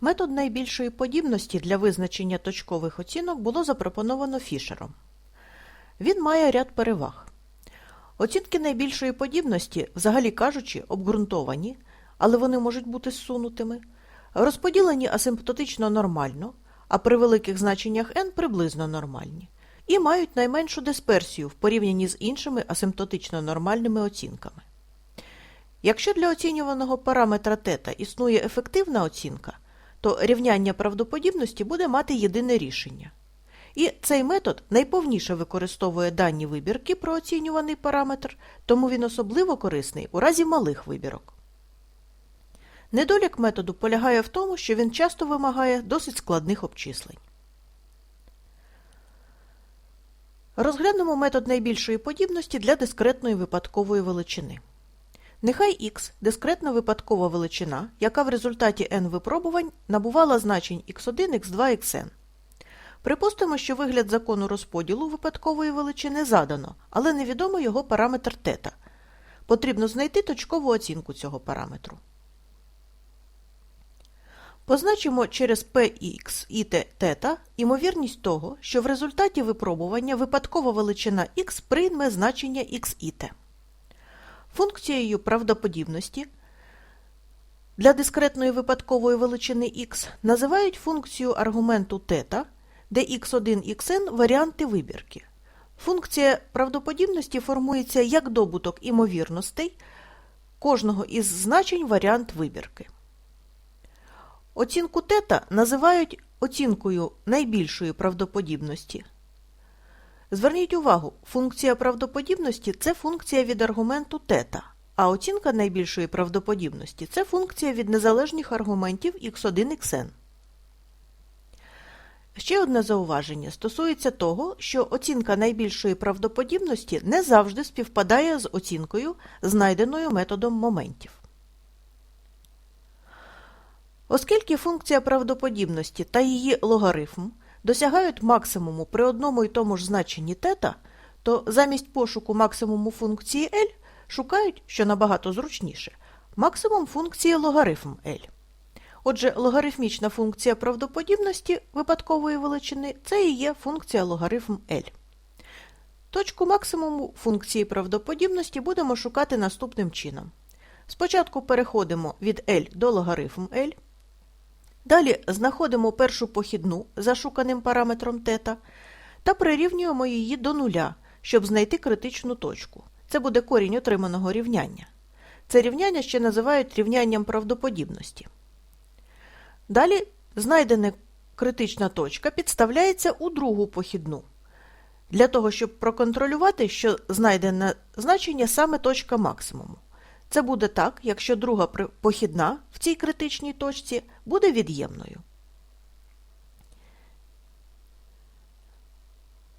Метод найбільшої подібності для визначення точкових оцінок було запропоновано Фішером. Він має ряд переваг. Оцінки найбільшої подібності, взагалі кажучи, обґрунтовані, але вони можуть бути зсунутими, розподілені асимптотично нормально, а при великих значеннях n приблизно нормальні, і мають найменшу дисперсію в порівнянні з іншими асимптотично нормальними оцінками. Якщо для оцінюваного параметра тета існує ефективна оцінка, то рівняння правдоподібності буде мати єдине рішення. І цей метод найповніше використовує дані вибірки про оцінюваний параметр, тому він особливо корисний у разі малих вибірок. Недолік методу полягає в тому, що він часто вимагає досить складних обчислень. Розглянемо метод найбільшої подібності для дискретної випадкової величини. Нехай х – дискретна випадкова величина, яка в результаті n випробувань набувала значень x1, x2, xn. Припустимо, що вигляд закону розподілу випадкової величини задано, але невідомо його параметр тета. Потрібно знайти точкову оцінку цього параметру. Позначимо через px і тета ймовірність того, що в результаті випробування випадкова величина x прийме значення x і t. Функцією правдоподібності для дискретної випадкової величини x називають функцію аргументу тета, де x1, xn – варіанти вибірки. Функція правдоподібності формується як добуток імовірностей кожного із значень варіант вибірки. Оцінку тета називають оцінкою найбільшої правдоподібності. Зверніть увагу, функція правдоподібності – це функція від аргументу тета, а оцінка найбільшої правдоподібності – це функція від незалежних аргументів x1, xn. Ще одне зауваження стосується того, що оцінка найбільшої правдоподібності не завжди співпадає з оцінкою, знайденою методом моментів. Оскільки функція правдоподібності та її логарифм досягають максимуму при одному і тому ж значенні тета, то замість пошуку максимуму функції L шукають, що набагато зручніше, максимум функції логарифм L. Отже, логарифмічна функція правдоподібності випадкової величини це і є функція логарифм L. Точку максимуму функції правдоподібності будемо шукати наступним чином. Спочатку переходимо від L до логарифм L. Далі знаходимо першу похідну за шуканим параметром тета та прирівнюємо її до нуля, щоб знайти критичну точку. Це буде корінь отриманого рівняння. Це рівняння ще називають рівнянням правдоподібності. Далі знайдена критична точка підставляється у другу похідну. Для того, щоб проконтролювати, що знайдене значення саме точка максимуму. Це буде так, якщо друга похідна в цій критичній точці буде від'ємною.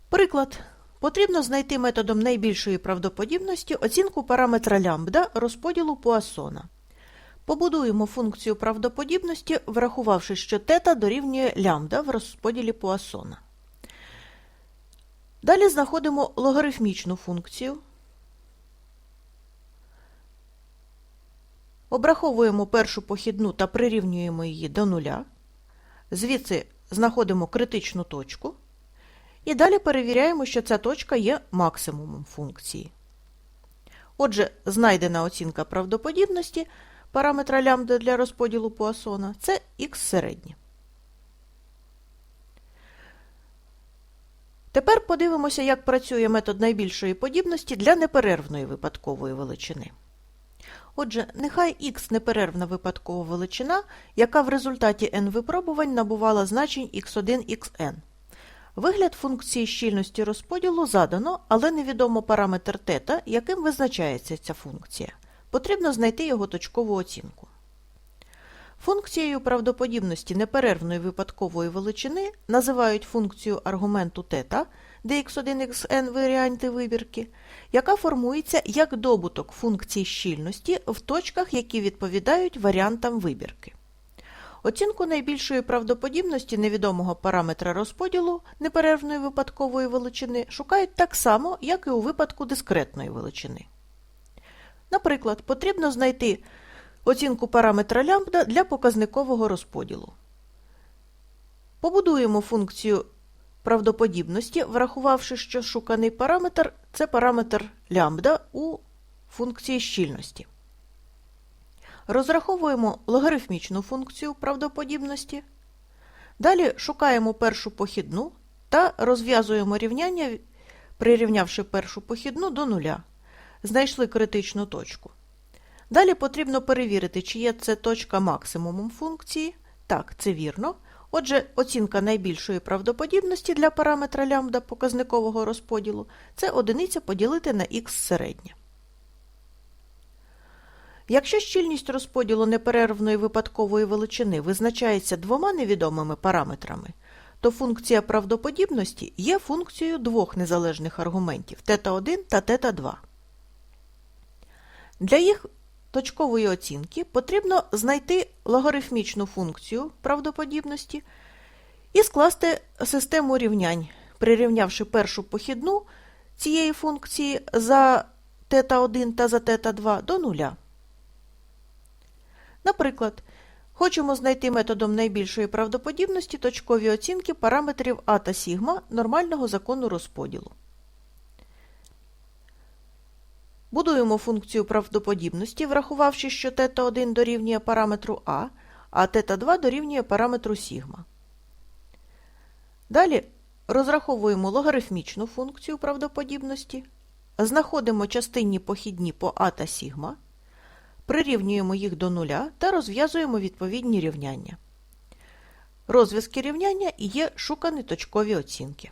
Приклад. Потрібно знайти методом найбільшої правдоподібності оцінку параметра лямбда розподілу Пуассона. Побудуємо функцію правдоподібності, врахувавши, що тета дорівнює лямбда в розподілі Пуассона. Далі знаходимо логарифмічну функцію. Обраховуємо першу похідну та прирівнюємо її до нуля. Звідси знаходимо критичну точку. І далі перевіряємо, що ця точка є максимумом функції. Отже, знайдена оцінка правдоподібності параметра лямбда для розподілу Пуассона – це х середнє. Тепер подивимося, як працює метод найбільшої подібності для неперервної випадкової величини. Отже, нехай х неперервна випадкова величина, яка в результаті n випробувань набувала значень x1, xn. Вигляд функції щільності розподілу задано, але невідомо параметр тета, яким визначається ця функція. Потрібно знайти його точкову оцінку. Функцією правдоподібності неперервної випадкової величини називають функцію аргументу тета, де x1, xn варіанти вибірки, яка формується як добуток функцій щільності в точках, які відповідають варіантам вибірки. Оцінку найбільшої правдоподібності невідомого параметра розподілу неперервної випадкової величини шукають так само, як і у випадку дискретної величини. Наприклад, потрібно знайти оцінку параметра лямбда для показникового розподілу. Побудуємо функцію правдоподібності, врахувавши, що шуканий параметр це параметр лямбда у функції щільності. Розраховуємо логарифмічну функцію правдоподібності. Далі шукаємо першу похідну та розв'язуємо рівняння, прирівнявши першу похідну до нуля. Знайшли критичну точку. Далі потрібно перевірити, чи є це точка максимумом функції. Так, це вірно. Отже, оцінка найбільшої правдоподібності для параметра лямбда показникового розподілу це одиниця поділити на х середнє. Якщо щільність розподілу неперервної випадкової величини визначається двома невідомими параметрами, то функція правдоподібності є функцією двох незалежних аргументів θ1 та θ2. Для їх точкової оцінки потрібно знайти логарифмічну функцію правдоподібності і скласти систему рівнянь, прирівнявши першу похідну цієї функції за θ1 та за θ2 до нуля. Наприклад, хочемо знайти методом найбільшої правдоподібності точкові оцінки параметрів а та сігма нормального закону розподілу. Будуємо функцію правдоподібності, врахувавши, що θ1 дорівнює параметру а, а θ2 дорівнює параметру сігма. Далі розраховуємо логарифмічну функцію правдоподібності, знаходимо частинні похідні по а та сігма, прирівнюємо їх до нуля та розв'язуємо відповідні рівняння. Розв'язки рівняння є шукані точкові оцінки.